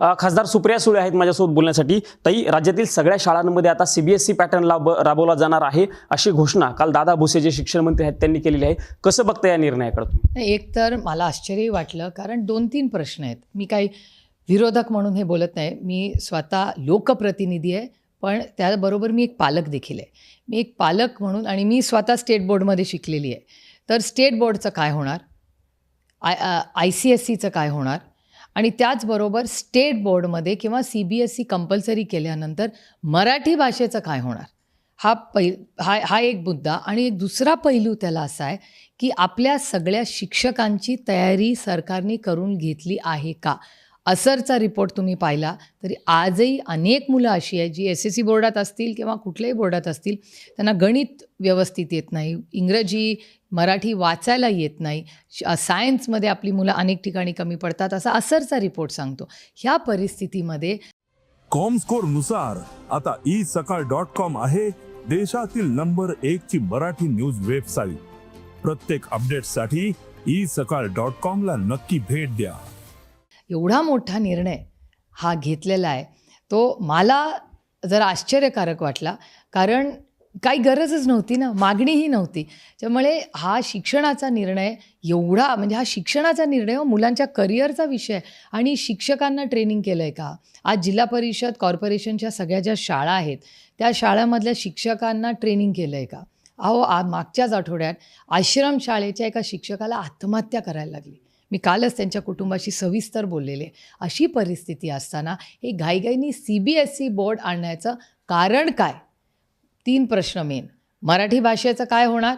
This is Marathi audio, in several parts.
खासदार सुप्रिया सुळे आहेत माझ्यासोबत बोलण्यासाठी. ताई राज्यातील सगळ्या शाळांमध्ये आता सीबीएसई पॅटर्न लाभ राबवला जाणार आहे अशी घोषणा काल दादा भुसे जे शिक्षण मंत्री आहेत त्यांनी केलेली आहे. कसं बघता या निर्णयाकडे नाही, एक तर मला आश्चर्यही वाटलं कारण दोन तीन प्रश्न आहेत. मी काही विरोधक म्हणून हे बोलत नाही. मी स्वतः लोकप्रतिनिधी आहे पण त्याबरोबर मी एक पालक देखील आहे. मी एक पालक म्हणून आणि मी स्वतः स्टेट बोर्डमध्ये शिकलेली आहे. तर स्टेट बोर्डचं काय होणार? आय आय सी एस सीचं काय होणार? आणि त्याचबरोबर स्टेट बोर्डमध्ये किंवा C B S C compulsory केल्यानंतर मराठी भाषेचं काय होणार? हा पै हा हा एक मुद्दा. आणि एक दुसरा पैलू त्याला असा आहे की आपल्या सगळ्या शिक्षकांची तयारी सरकारने करून घेतली आहे का? असरचा रिपोर्ट तुम्ही पाहिला तरी आजही अनेक मुलं अशी आहेत जी एस एस सी बोर्डात असतील किंवा कुठल्याही बोर्डात असतील त्यांना गणित व्यवस्थित येत नाही इंग्रजी मराठी वाचायला येत नाही श- सायन्समध्ये आपली मुलं अनेक ठिकाणी कमी पडतात असा असरचा रिपोर्ट सांगतो. ह्या परिस्थितीमध्ये कॉमस्कोरनुसार आता ई सकाळ डॉट कॉम आहे देशातील नंबर एक ची मराठी न्यूज वेबसाईट. प्रत्येक अपडेटसाठी ई सकाळ डॉट कॉम ला नक्की भेट द्या. एवढा मोठा निर्णय हा घेतलेला आहे. तो मला जरा आश्चर्यकारक वाटला कारण काही गरजच नव्हती ना मागणीही नव्हती. त्यामुळे हा शिक्षणाचा निर्णय एवढा म्हणजे हा शिक्षणाचा निर्णय हो, मुलांच्या करिअरचा विषय आणि शिक्षकांना ट्रेनिंग केलं आहे का? आज जिल्हा परिषद कॉर्पोरेशनच्या सगळ्या ज्या शाळा आहेत त्या शाळांमधल्या शिक्षकांना ट्रेनिंग केलं आहे का? अहो आ मागच्याच आठवड्यात आश्रमशाळेच्या एका शिक्षकाला आत्महत्या करायला लागली. मी कालच त्यांच्या कुटुंबाशी सविस्तर बोललेले. अशी परिस्थिती असताना हे घाईघाईनी C B S E board आणण्याचं कारण काय? तीन प्रश्न मेन. मराठी भाषेचं काय होणार?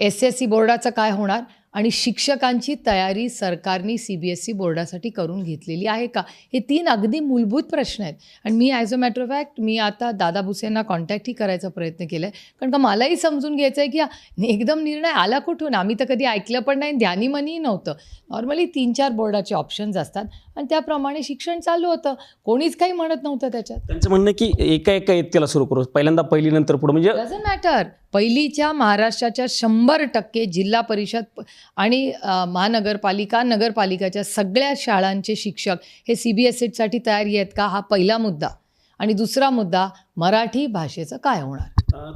एस एस सी बोर्डाचं काय होणार? आणि शिक्षकांची तयारी सरकारने सी बी एस सी बोर्डासाठी करून घेतलेली आहे का? हे तीन अगदी मूलभूत प्रश्न आहेत. आणि मी as a matter of fact मी आता दादा भुसेंना कॉन्टॅक्टही करायचा प्रयत्न केला आहे कारण का मलाही समजून घ्यायचं आहे की एकदम निर्णय आला कुठून? आम्ही तर कधी ऐकलं पण नाही ध्यानी मनीही नव्हतं. नॉर्मली तीन चार बोर्डाचे ऑप्शन्स असतात आणि त्याप्रमाणे शिक्षण चालू होतं. कोणीच काही म्हणत नव्हतं त्याच्यात. त्यांचं म्हणणं की एका एका इतक्याला सुरू करू. पहिल्यांदा पहिली नंतर पुढे. म्हणजे डझंट मॅटर पहिलीच्या महाराष्ट्राच्या शंभर टक्के जिल्हा परिषद आणि महानगरपालिका नगरपालिकाच्या सगळ्या शाळांचे शिक्षक हे सी बी एससाठी तयारी आहेत का? हा पहिला मुद्दा. आणि दुसरा मुद्दा मराठी भाषेचं काय होणार?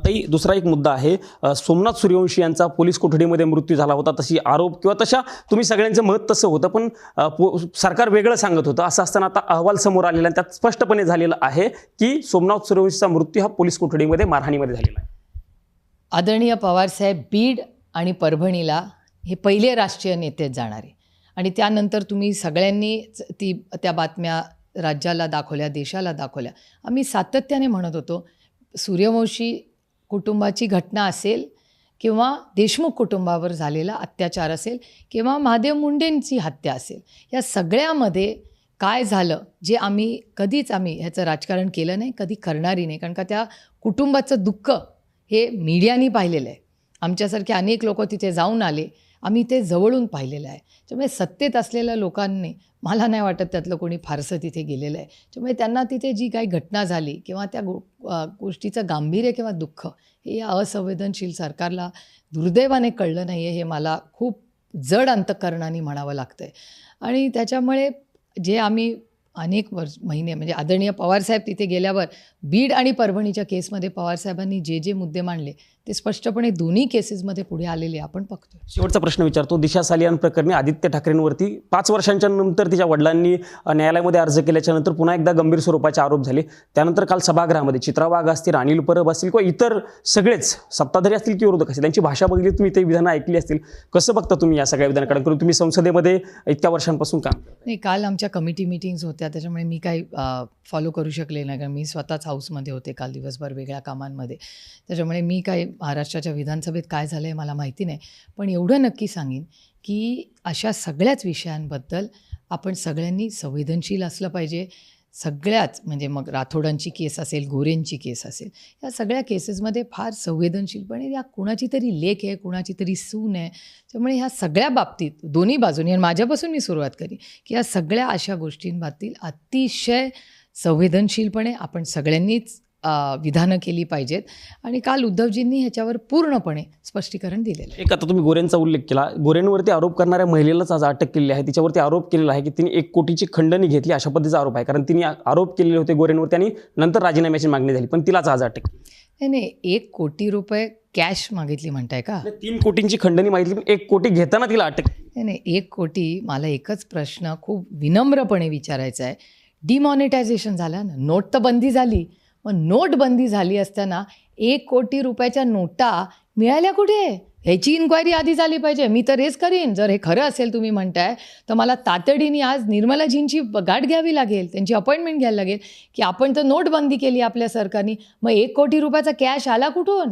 ताई दुसरा एक मुद्दा आहे. सोमनाथ सूर्यवंशी यांचा पोलीस कोठडीमध्ये मृत्यू झाला होता तशी आरोप किंवा तशा तुम्ही सगळ्यांचं मत तसं होतं पण सरकार वेगळं सांगत होतं. असं असताना आता अहवाल समोर आलेला आहे त्यात स्पष्टपणे झालेलं आहे की सोमनाथ सूर्यवंशीचा मृत्यू हा पोलीस कोठडीमध्ये मारहाणीमध्ये झालेला आहे. आदरणीय पवारसाहेब बीड आणि परभणीला हे पहिले राष्ट्रीय नेते जाणारे. आणि त्यानंतर तुम्ही सगळ्यांनी ती त्या बातम्या राज्याला दाखवल्या देशाला दाखवल्या. आम्ही सातत्याने म्हणत होतो सूर्यवंशी कुटुंबाची घटना असेल किंवा देशमुख कुटुंबावर झालेला अत्याचार असेल किंवा महादेव मुंडेंची हत्या असेल या सगळ्यामध्ये काय झालं जे आम्ही कधीच आम्ही ह्याचं राजकारण केलं नाही कधी करणारी नाही. कारण का त्या कुटुंबाचं दुःख हे मीडियानी पाहिलेलं आहे. आमच्यासारखे अनेक लोक तिथे जाऊन आले आम्ही ते जवळून पाहिलेलं आहे. त्यामुळे सत्तेत असलेल्या लोकांनी मला नाही वाटत त्यातलं कोणी फारसं तिथे गेलेलं आहे. त्यामुळे त्यांना तिथे जी काही घटना झाली किंवा त्या गो गोष्टीचं गांभीर्य किंवा दुःख हे या असंवेदनशील सरकारला दुर्दैवाने कळलं नाही आहे हे मला खूप जड अंतकरणाने म्हणावं लागतं आहे आणि त्याच्यामुळे जे आम्ही अनेक वर्ष महिने म्हणजे आदरणीय पवारसाहेब तिथे गेल्यावर बीड आणि परभणीच्या केसमध्ये पवारसाहेबांनी जे जे मुद्दे मांडले ते स्पष्टपणे दोन्ही केसेसमध्ये पुढे आलेले आपण बघतोय. शेवटचा प्रश्न विचारतो. दिशा सालियान प्रकरणी आदित्य ठाकरेंवरती पाच वर्षांच्या नंतर तिच्या वडिलांनी न्यायालयामध्ये अर्ज केल्याच्यानंतर पुन्हा एकदा गंभीर स्वरूपाचे आरोप झाले. त्यानंतर काल सभागृहामध्ये चित्रा वाघ असतील अनिल परब असतील किंवा इतर सगळेच सत्ताधारी असतील किंवा विरोधक असतील त्यांची भाषा बघितली तुम्ही ते विधानं ऐकली असतील. कसं बघता तुम्ही या सगळ्या विधानाकडे करून तुम्ही संसदेमध्ये इतक्या वर्षांपासून काम. नाही काल आमच्या कमिटी मिटिंग्स होत्या त्याच्यामुळे मी काही फॉलो करू शकले नाही कारण मी स्वतःच हाऊसमध्ये होते काल दिवसभर वेगळ्या कामांमध्ये. त्याच्यामुळे मी काही महाराष्ट्राच्या विधानसभेत काय झालं आहे मला माहिती नाही. पण एवढं नक्की सांगेन की अशा सगळ्याच विषयांबद्दल आपण सगळ्यांनी संवेदनशील असलं पाहिजे. सगळ्याच म्हणजे मग राठोडांची केस असेल गोरेंची केस असेल या सगळ्या केसेसमध्ये फार संवेदनशीलपणे या कुणाची तरी लेख आहे कुणाची तरी सून आहे. त्यामुळे ह्या सगळ्या बाबतीत दोन्ही बाजूनी आणि माझ्यापासून मी सुरुवात करी की या सगळ्या अशा गोष्टींबाबतीत अतिशय संवेदनशीलपणे आपण सगळ्यांनीच विधानं केली पाहिजेत. आणि काल उद्धवजींनी ह्याच्यावर पूर्णपणे स्पष्टीकरण दिलेलं एक आता तुम्ही गोरेंचा उल्लेख केला. गोरेंवरती आरोप करणाऱ्या महिलेलाच आज अटक केलेली आहे. तिच्यावरती आरोप केलेला आहे की तिने एक कोटीची खंडणी घेतली अशा पद्धतीचा आरोप आहे. कारण तिने आरोप केलेले होते गोरेंवरती आणि नंतर राजीनाम्याची मागणी झाली. पण तिलाच आज अटक. नाही नाही. एक कोटी रुपये कॅश मागितली म्हणताय का? तीन कोटींची खंडणी मागितली पण एक कोटी घेताना तिला अटक. नाही नाही. एक कोटी मला एकच प्रश्न खूप विनम्रपणे विचारायचा आहे. डिमॉनिटायझेशन झालं ना? नोट तर बंदी झाली. मग नोटबंदी झाली असताना एक कोटी रुपयाच्या नोटा मिळाल्या कुठे? ह्याची इन्क्वायरी आधी झाली पाहिजे. मी तर हेच करीन. जर हे खरं असेल तुम्ही म्हणताय तर मला तातडीने आज निर्मलाजींची गाठ घ्यावी लागेल. त्यांची अपॉइंटमेंट घ्यायला लागेल. की आपण तर नोटबंदी केली आपल्या सरकारने. मग एक कोटी रुपयाचा कॅश आला कुठून?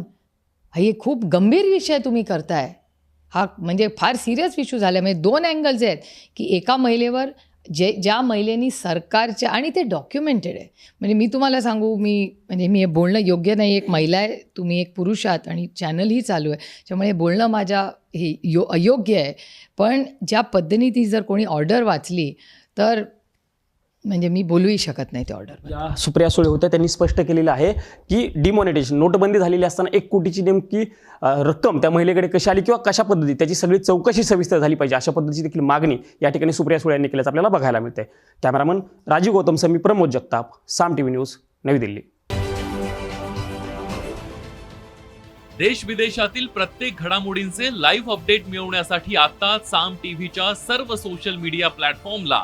हे खूप गंभीर विषय तुम्ही करताय. हा म्हणजे फार सिरियस इश्यू झाला म्हणजे दोन अँगल्स आहेत. की एका महिलेवर जे ज्या महिलेनी सरकारच्या आणि ते डॉक्युमेंटेड आहे. म्हणजे मी तुम्हाला सांगू मी म्हणजे मी हे बोलणं योग्य नाही. एक महिला आहे तुम्ही एक पुरुष आहात आणि चॅनलही चालू आहे. त्यामुळे हे बोलणं माझ्या हे यो अयोग्य आहे. पण ज्या पद्धतीने ती जर कोणी ऑर्डर वाचली तर म्हणजे मी बोलूही शकत नाही त्या ऑर्डर सुप्रिया सुळे होत्या त्यांनी स्पष्ट केलेलं आहे की डिमॉनिटेशन नोटबंदी झालेली असताना एक कोटीची नेमकी रक्कम त्या महिलेकडे कशी आली किंवा कशा पद्धती त्याची सगळी चौकशी सविस्तर झाली पाहिजे अशा पद्धतीची देखील मागणी या ठिकाणी सुप्रिया सुळे यांनी केल्याचं आपल्याला बघायला मिळते cameraman Rajeev Gautam Sami Pramod Jagtap Saam T V news Navi Delhi. देश विदेशातील प्रत्येक घडामोडींचे लाईव्ह अपडेट मिळवण्यासाठी आता साम टीव्हीच्या सर्व सोशल मीडिया प्लॅटफॉर्मला